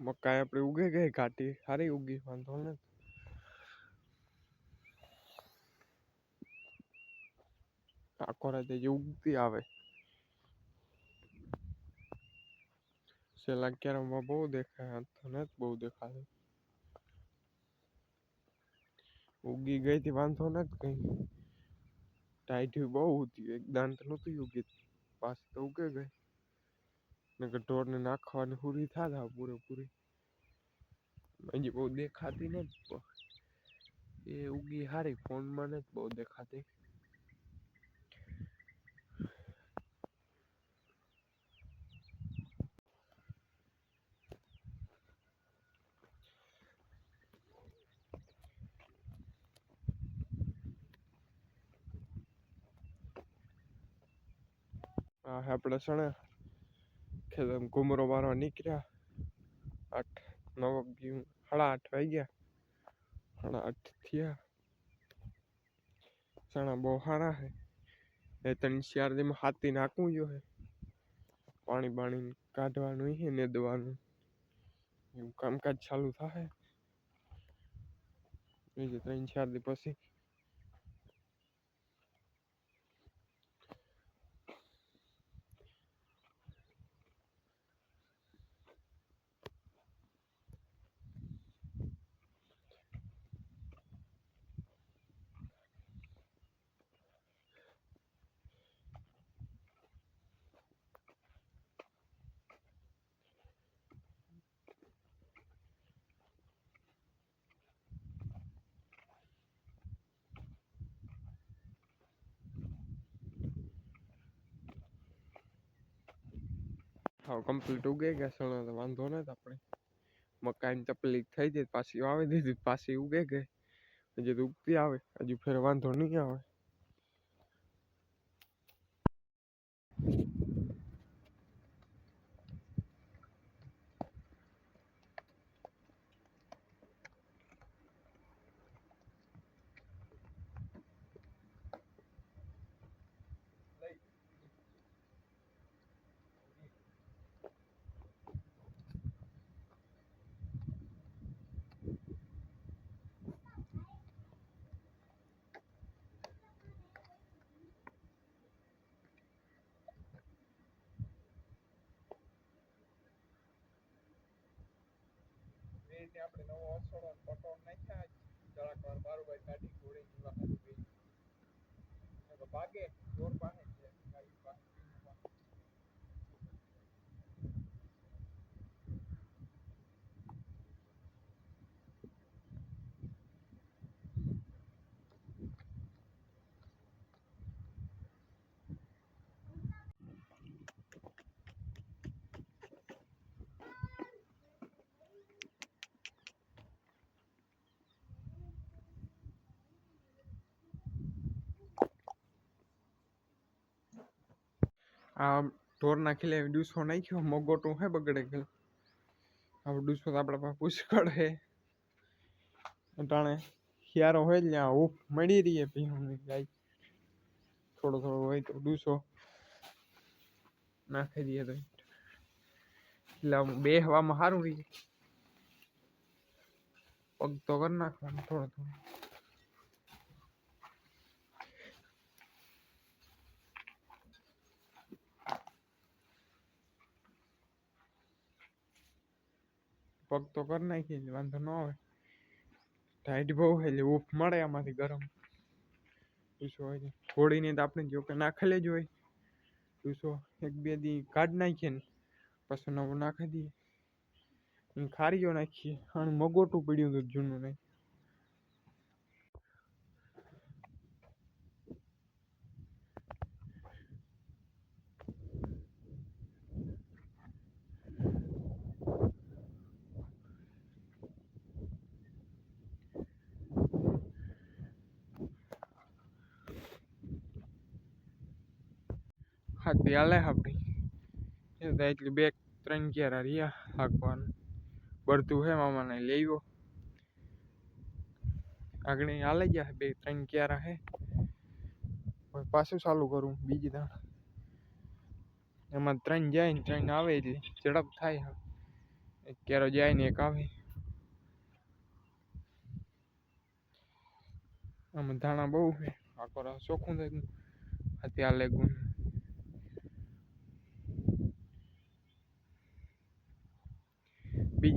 મકાઈ આપણે ઉગે ગઈ ઘાટી. સારી ઉગી, વાંધો ને આખો રાતે જે ઉગતી આવે. છેલ્લા કેરમમાં બહુ દેખાય તને જ બહુ દેખાય ઉગી ગઈ હતી વાંધો નથી કઈ. ટાઈટ બહુ હતી એક દાંત નહોતી ઉગી. પાછી તો ઉગે ગઈ. નકર ઢોરને નાખવાની પૂરી થાય પૂરેપૂરી. હજી બહુ દેખાતી નથી એ ઉગી હારી ફોનમાં નથી બહુ દેખાતી. હા આપણે સણે ખેતમ ઘુમરો મારવા નીકળ્યા. આઠ, નવ સાડા આઠ વાગ્યા. સાડા આઠ થયા. ચણા બહુ સારા છે એ ત્રણ ચાર દીમાં હાથી નાખવું જો હે પાણી બાણી કાઢવાનું છે ને દવાનું એવું કામકાજ ચાલુ થાય બીજું ત્રણ ચાર દી પછી હાવ કમ્પ્લીટ ઉગે ગયા સણા તો વાંધો નથી આપણે. મકાઈની ચપલી થઈ જાય, પાછી વાવી દીધી, પાછી ઉગે ગઈ. હજી તો ઉગતી આવે, હજી ફેર વાંધો નહીં આવે. આપણે નવો ઓછોડો પટો નાખ્યા જરાક વાર બારુબાઈ કાઢી ઘોડી મુલાકાત ભાગે જોર પાસે આ ઢોર નાખી લે ડૂસો નાખ્યો, મગોટું હે બગડે ગયેલ હવે ડૂસો તો આપણા પાસે પુષ્કળ હે અટાણે શિયારો હોય એટલે આ હૂફ મળી રહીએ ભીમની ગાય. થોડો થોડો હોય તો ડૂસો નાખી દઈએ તો. એટલે બે હવામાં સારું રહીએ પગ તો કરી નાખવાનું થોડો થોડો. પગ તો કરી નાખીએ વાંધો ન આવે. ટાઈટ બહુ હોય એટલે ઉફ મળે આમાંથી ગરમ. ડૂસો હોય છે. ઘોડીને તો આપણે જો કે નાખેલી જ હોય. ડૂસો એક બે દી કાઢ નાખીએ ને, પછી નવું નાખી દઈએ. ખારીઓ નાખીએ. અને મગોટું પડ્યું હતું જૂનું નહીં. હાથી હાલે આપણી એટલી બે ત્રણ ક્યારા રહ્યા હાંકવાનું. બળતું હે મામાને લેવો આગળ હાલે ગયા બે ત્રણ ક્યારા હે. પાછું ચાલુ કરું બીજી દાણ. એમાં ત્રણ જાય ને ત્રણ આવે એટલે ઝડપ થાય એક કેરો જાય ને એક આવે. આમાં ધાણા બહુ છે આખો ચોખ્ખું થઈ ગયું અત્યારે લેગું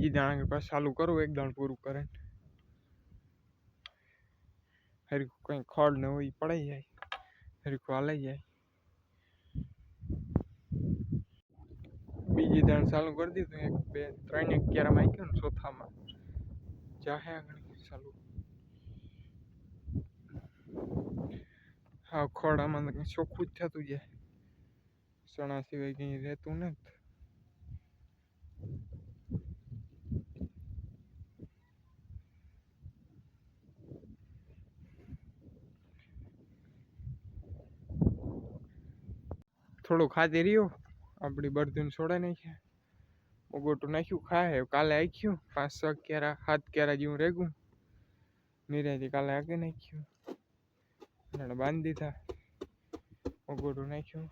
બીજી દાણા પાછું ચાલુ કરું, એક દાણ પૂરું કરે હરખું કંઈ ખડ ને હોય પડાઈ જાય. હરખું હાલાઈ જાય. બીજી દાણ ચાલુ કરી દીધું, એક, બે, ત્રણ એક ક્યારામાં આવી ગયો ને ચોથામાં. જાહે આગળ ચાલુ. હા, ખોડ આમાં કંઈ ચોખ્ખું જ થતું જાય. ચણા સિવાય કંઈ રહેતું નથી. થોડું ખાધી રહ્યો. આપણી બળદીને છોડે નાખ્યા. ઓગોટું નાખ્યું ખાય કાલે આખ્યું. પાંચ છ ક્યારા સાત ક્યારા જેવું રેગું. નિરાયથી કાલે આગળ નાખ્યું. બાંધી દીધા. ઓગોટું નાખ્યું.